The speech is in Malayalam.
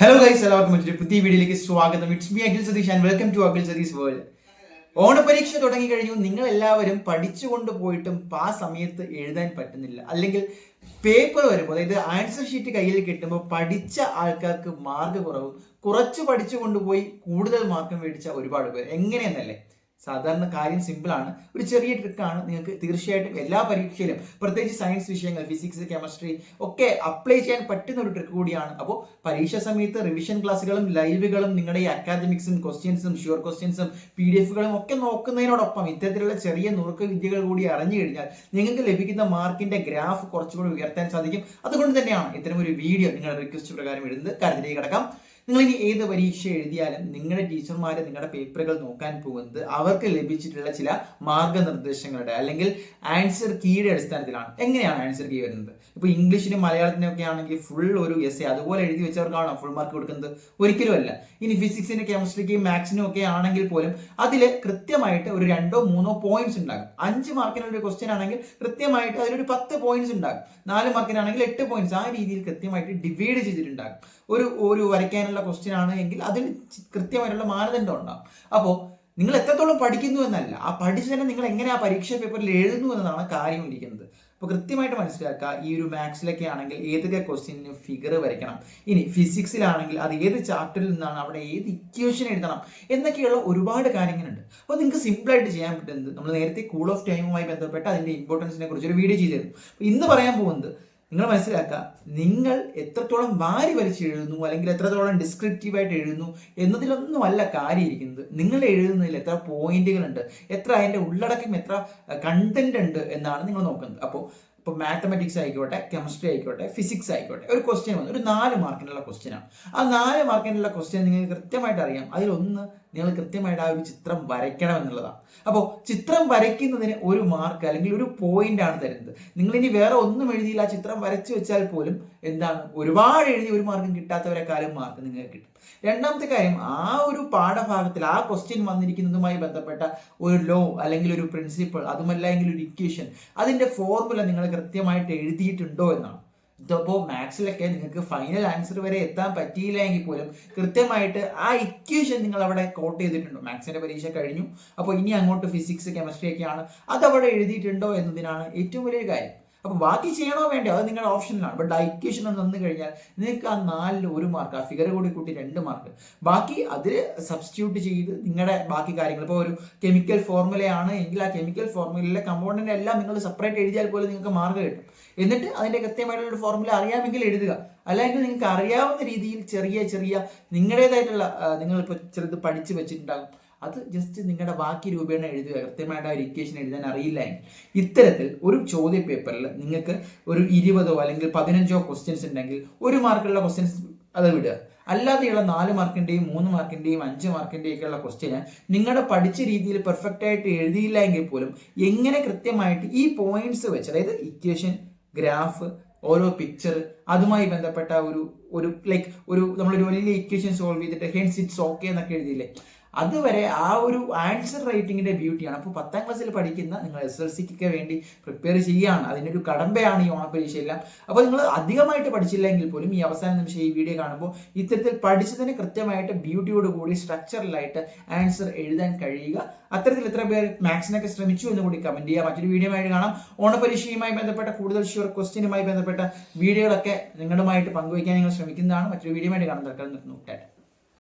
ഹലോ ഗൈസ് എല്ലാവർക്കും മറ്റൊരു പുതിയ വീഡിയോയിലേക്ക് സ്വാഗതം. It's me Akhil Satheesh and welcome to Akhil Satheesh world ഓണപരീക്ഷ തുടങ്ങി കഴിഞ്ഞു. നിങ്ങൾ എല്ലാവരും പഠിച്ചുകൊണ്ട് പോയിട്ടും ആ സമയത്ത് എഴുതാൻ പറ്റുന്നില്ല. അല്ലെങ്കിൽ പേപ്പർ വരുമ്പോൾ അതായത് ആൻസർ ഷീറ്റ് കയ്യിൽ കിട്ടുമ്പോൾ പഠിച്ച ആൾക്കാർക്ക് മാർക്ക് കുറവും. കുറച്ച് പഠിച്ചു കൊണ്ടുപോയി കൂടുതൽ മാർക്ക് മേടിച്ച ഒരുപാട് പേർ. എങ്ങനെയെന്നല്ലേ? സാധാരണ കാര്യം സിമ്പിൾ ആണ്. ഒരു ചെറിയ ട്രിക്കാണ് നിങ്ങൾക്ക് തീർച്ചയായിട്ടും എല്ലാ പരീക്ഷയിലും. പ്രത്യേകിച്ച് സയൻസ് വിഷയങ്ങൾ ഫിസിക്സ് കെമിസ്ട്രി ഒക്കെ അപ്ലൈ ചെയ്യാൻ പറ്റുന്ന ഒരു ട്രിക്ക് കൂടിയാണ്. അപ്പോൾ പരീക്ഷ സമയത്ത് റിവിഷൻ ക്ലാസ്സുകളും ലൈവുകളും നിങ്ങളുടെ ഈ അക്കാദമിക്സും ക്വസ്റ്റ്യൻസും ഷുവർ ക്വസ്റ്റ്യൻസും പി ഡി എഫുകളും ഒക്കെ നോക്കുന്നതിനോടൊപ്പം ഇത്തരത്തിലുള്ള ചെറിയ നുറുക്ക് വിദ്യകൾ കൂടി അറിഞ്ഞു കഴിഞ്ഞാൽ നിങ്ങൾക്ക് ലഭിക്കുന്ന മാർക്കിന്റെ ഗ്രാഫ് കുറച്ചുകൂടി ഉയർത്താൻ സാധിക്കും. അതുകൊണ്ട് തന്നെയാണ് ഇത്തരം ഒരു വീഡിയോ നിങ്ങളുടെ റിക്വസ്റ്റ് പ്രകാരം എഴുതുന്നത്. കാര്യത്തിലേക്ക് കിടക്കാം. നിങ്ങൾ ഇനി ഏത് പരീക്ഷ എഴുതിയാലും നിങ്ങളുടെ ടീച്ചർമാർ നിങ്ങളുടെ പേപ്പറുകൾ നോക്കാൻ പോകുന്നത് അവർക്ക് ലഭിച്ചിട്ടുള്ള ചില മാർഗനിർദ്ദേശങ്ങളുടെ അല്ലെങ്കിൽ ആൻസർ കീയുടെ അടിസ്ഥാനത്തിലാണ്. എങ്ങനെയാണ് ആൻസർ കീ വരുന്നത്? ഇപ്പൊ ഇംഗ്ലീഷിനും മലയാളത്തിനും ഒക്കെ ആണെങ്കിൽ ഫുൾ ഒരു എസ് എ അതുപോലെ എഴുതി വെച്ചവർക്കാണോ ഫുൾ മാർക്ക് കൊടുക്കുന്നത്? ഒരിക്കലും അല്ല. ഇനി ഫിസിക്സിന് കെമിസ്ട്രിക്കും മാത്സിനും ഒക്കെ ആണെങ്കിൽ പോലും അതിൽ കൃത്യമായിട്ട് ഒരു രണ്ടോ മൂന്നോ പോയിന്റ്സ് ഉണ്ടാകും. അഞ്ച് മാർക്കിനുള്ള ഒരു ക്വസ്റ്റ്യൻ ആണെങ്കിൽ കൃത്യമായിട്ട് അതിലൊരു പത്ത് പോയിന്റ്സ് ഉണ്ടാകും. നാല് മാർക്കിനാണെങ്കിൽ എട്ട് പോയിന്റ്സ് ആ രീതിയിൽ കൃത്യമായിട്ട് ഡിവൈഡ് ചെയ്തിട്ടുണ്ടാകും. ഒരു ഒരു വരയ്ക്കാനുള്ള ക്വസ്റ്റ്യൻ ആണ് എങ്കിൽ അതിൽ കൃത്യമായിട്ടുള്ള മാനദണ്ഡം ഉണ്ടാകും അപ്പോൾ നിങ്ങൾ എത്രത്തോളം പഠിക്കുന്നു എന്നല്ല ആ പഠിച്ചതിനെ നിങ്ങൾ എങ്ങനെ ആ പരീക്ഷാ പേപ്പറിൽ എഴുതുന്നു എന്നതാണ് കാര്യം ഇരിക്കുന്നത്. അപ്പോൾ കൃത്യമായിട്ട് മനസ്സിലാക്കുക ഈ ഒരു മാത്സിലൊക്കെ ആണെങ്കിൽ ഏതൊക്കെ ക്വസ്റ്റ്യന് ഫിഗർ വരയ്ക്കണം? ഇനി ഫിസിക്സിലാണെങ്കിൽ അത് ഏത് ചാപ്റ്ററിൽ നിന്നാണ് അവിടെ ഏത് ഇക്വേഷൻ എഴുതണം? എന്നൊക്കെയുള്ള ഒരുപാട് കാര്യങ്ങളുണ്ട്. അപ്പോൾ നിങ്ങൾക്ക് സിമ്പിളായിട്ട് ചെയ്യാൻ പറ്റുന്നത് നമ്മൾ നേരത്തെ കൂൾ ഓഫ് ടൈമുമായി ബന്ധപ്പെട്ട് അതിന്റെ ഇമ്പോർട്ടൻസിനെ കുറിച്ച് ഒരു വീഡിയോ ചെയ്തിരുന്നു. അപ്പോൾ ഇന്ന് പറയാൻ പോകുന്നത് നിങ്ങൾ മനസ്സിലാക്കുക നിങ്ങൾ എത്രത്തോളം വാരി വലിച്ചെഴുതുന്നു അല്ലെങ്കിൽ എത്രത്തോളം ഡിസ്ക്രിപ്റ്റീവായിട്ട് എഴുതുന്നു എന്നതിലൊന്നും അല്ല കാര്യം ഇരിക്കുന്നത് നിങ്ങൾ എഴുതുന്നതിൽ എത്ര പോയിന്റുകളുണ്ട് എത്ര അതിന്റെ ഉള്ളടക്കം എത്ര കണ്ടന്റ് ഉണ്ട് എന്നാണ് നിങ്ങൾ നോക്കുന്നത്. അപ്പോൾ ഇപ്പോൾ മാത്തമാറ്റിക്സ് ആയിക്കോട്ടെ കെമിസ്ട്രി ആയിക്കോട്ടെ ഫിസിക്സ് ആയിക്കോട്ടെ ഒരു ക്വസ്റ്റ്യൻ വന്നു. ഒരു നാല് മാർക്കിനുള്ള ക്വസ്റ്റ്യനാണ് ആ നാല് മാർക്കിനുള്ള ക്വസ്റ്റ്യൻ നിങ്ങൾക്ക് കൃത്യമായിട്ട് അറിയാം. അതിലൊന്ന് നിങ്ങൾ കൃത്യമായിട്ട് ആ ഒരു ചിത്രം വരയ്ക്കണം എന്നുള്ളതാണ്. അപ്പോൾ ചിത്രം വരയ്ക്കുന്നതിന് ഒരു മാർക്ക് അല്ലെങ്കിൽ ഒരു പോയിന്റ് ആണ് തരുന്നത്. നിങ്ങൾ ഇനി വേറെ ഒന്നും എഴുതിയില്ല ആ ചിത്രം വരച്ചു വെച്ചാൽ പോലും എന്താണ്? ഒരുപാട് എഴുതി ഒരു മാർക്കും കിട്ടാത്തവരെക്കാളും മാർക്ക് നിങ്ങൾക്ക് കിട്ടും. രണ്ടാമത്തെ കാര്യം ആ ഒരു പാഠഭാഗത്തിൽ ആ ക്വസ്റ്റ്യൻ വന്നിരിക്കുന്നതുമായി ബന്ധപ്പെട്ട ഒരു ലോ അല്ലെങ്കിൽ ഒരു പ്രിൻസിപ്പിൾ അതുമല്ല എങ്കിൽ ഒരു ഇക്വേഷൻ അതിന്റെ ഫോർമുല നിങ്ങൾ കൃത്യമായിട്ട് എഴുതിയിട്ടുണ്ടോ എന്നാണ്. ഇതിപ്പോൾ മാത്സിലൊക്കെ നിങ്ങൾക്ക് ഫൈനൽ ആൻസർ വരെ എത്താൻ പറ്റിയില്ല എങ്കിൽ പോലും കൃത്യമായിട്ട് ആ ഇക്വേഷൻ നിങ്ങൾ അവിടെ കോട്ട് ചെയ്തിട്ടുണ്ടോ മാത്സിന്റെ പരീക്ഷ കഴിഞ്ഞു. അപ്പോൾ ഇനി അങ്ങോട്ട് ഫിസിക്സ് കെമിസ്ട്രി ഒക്കെയാണ്. അതവിടെ എഴുതിയിട്ടുണ്ടോ എന്നതിനാണ് ഏറ്റവും വലിയ കാര്യം. അപ്പൊ ബാക്കി ചെയ്യണോ വേണ്ടോ അത് നിങ്ങളുടെ ഓപ്ഷനിലാണ് ബട്ട് ആ ഇക്വേഷൻ വന്നു കഴിഞ്ഞാൽ നിങ്ങൾക്ക് ആ നാലിൽ ഒരു മാർക്ക് ആ ഫിഗർ കൂടി കൂട്ടി രണ്ട് മാർക്ക് ബാക്കി അതിൽ സബ്സ്റ്റിറ്റ്യൂട്ട് ചെയ്ത് നിങ്ങളുടെ ബാക്കി കാര്യങ്ങൾ. ഇപ്പോൾ ഒരു കെമിക്കൽ ഫോർമുലയാണ് എങ്കിൽ ആ കെമിക്കൽ ഫോർമുലയിലെ കമ്പോണന്റ് എല്ലാം നിങ്ങൾ സെപ്പറേറ്റ് എഴുതിയാൽ പോലും നിങ്ങൾക്ക് മാർക്ക് കിട്ടും. എന്നിട്ട് അതിന്റെ കൃത്യമായിട്ടുള്ള ഒരു ഫോർമുല അറിയാമെങ്കിൽ എഴുതുക. അല്ലെങ്കിൽ നിങ്ങൾക്ക് അറിയാവുന്ന രീതിയിൽ ചെറിയ ചെറിയ നിങ്ങളുടേതായിട്ടുള്ള നിങ്ങൾ ഇപ്പോൾ ചെറുത് പഠിച്ചു വെച്ചിട്ടുണ്ടാകും. അത് ജസ്റ്റ് നിങ്ങളുടെ ബാക്കി രൂപേണ എഴുതുക. കൃത്യമായിട്ട് ആ ഒരു ഇക്വേഷൻ എഴുതാൻ അറിയില്ല ഇത്തരത്തിൽ ഒരു ചോദ്യ പേപ്പറിൽ നിങ്ങൾക്ക് ഒരു ഇരുപതോ അല്ലെങ്കിൽ പതിനഞ്ചോ ക്വസ്റ്റ്യൻസ് ഉണ്ടെങ്കിൽ ഒരു മാർക്കുള്ള ക്വസ്റ്റ്യൻസ് അത് വിടുക. അല്ലാതെയുള്ള നാല് മാർക്കിന്റെയും മൂന്ന് മാർക്കിന്റെയും അഞ്ച് മാർക്കിന്റെയും ഒക്കെയുള്ള ക്വസ്റ്റ്യന് നിങ്ങളുടെ പഠിച്ച രീതിയിൽ പെർഫെക്റ്റ് ആയിട്ട് എഴുതിയില്ല എങ്കിൽ പോലും എങ്ങനെ കൃത്യമായിട്ട് ഈ പോയിന്റ്സ് വെച്ച് അതായത് ഇക്വേഷൻ ഗ്രാഫ് ഓരോ പിക്ചർ അതുമായി ബന്ധപ്പെട്ട ഒരു ഒരു ലൈക്ക് ഒരു നമ്മളൊരു വലിയ ഇക്വേഷൻ സോൾവ് ചെയ്തിട്ട് ഹെൻസ് ഇറ്റ്സ് ഓക്കെ എന്നൊക്കെ എഴുതിയില്ലേ? അതുവരെ ആ ഒരു ആൻസർ റൈറ്റിംഗിന്റെ ബ്യൂട്ടിയാണ് അപ്പോൾ പത്താം ക്ലാസ്സിൽ പഠിക്കുന്ന നിങ്ങൾ എസ് എൽ സിക്കൊക്കെ വേണ്ടി പ്രിപ്പയർ ചെയ്യുകയാണ്. അതിനൊരു കടമ്പയാണ് ഈ ഓണപരീക്ഷയെല്ലാം. അപ്പോൾ നിങ്ങൾ അധികമായിട്ട് പഠിച്ചില്ലെങ്കിൽ പോലും ഈ അവസാന നിമിഷം ഈ വീഡിയോ കാണുമ്പോൾ ഇത്തരത്തിൽ പഠിച്ചതിന് കൃത്യമായിട്ട് ബ്യൂട്ടിയോട് കൂടി സ്ട്രക്ചറിലായിട്ട് ആൻസർ എഴുതാൻ കഴിയുക. അത്തരത്തിൽ എത്ര പേർ മാത്സിനൊക്കെ ശ്രമിച്ചു എന്ന് കൂടി കമന്റ് ചെയ്യുക മറ്റൊരു വീഡിയോ ആയിട്ട് കാണാം. ഓണപരീക്ഷയുമായി ബന്ധപ്പെട്ട കൂടുതൽ ഷുവർ ക്വസ്റ്റ്യനുമായി ബന്ധപ്പെട്ട വീഡിയോകളൊക്കെ നിങ്ങളുമായിട്ട് പങ്കുവയ്ക്കാൻ നിങ്ങൾ ശ്രമിക്കുന്നതാണ്. മറ്റൊരു വീഡിയോ ആയിട്ട് കാണാൻ തൽക്കാലം നിർത്തുന്നു.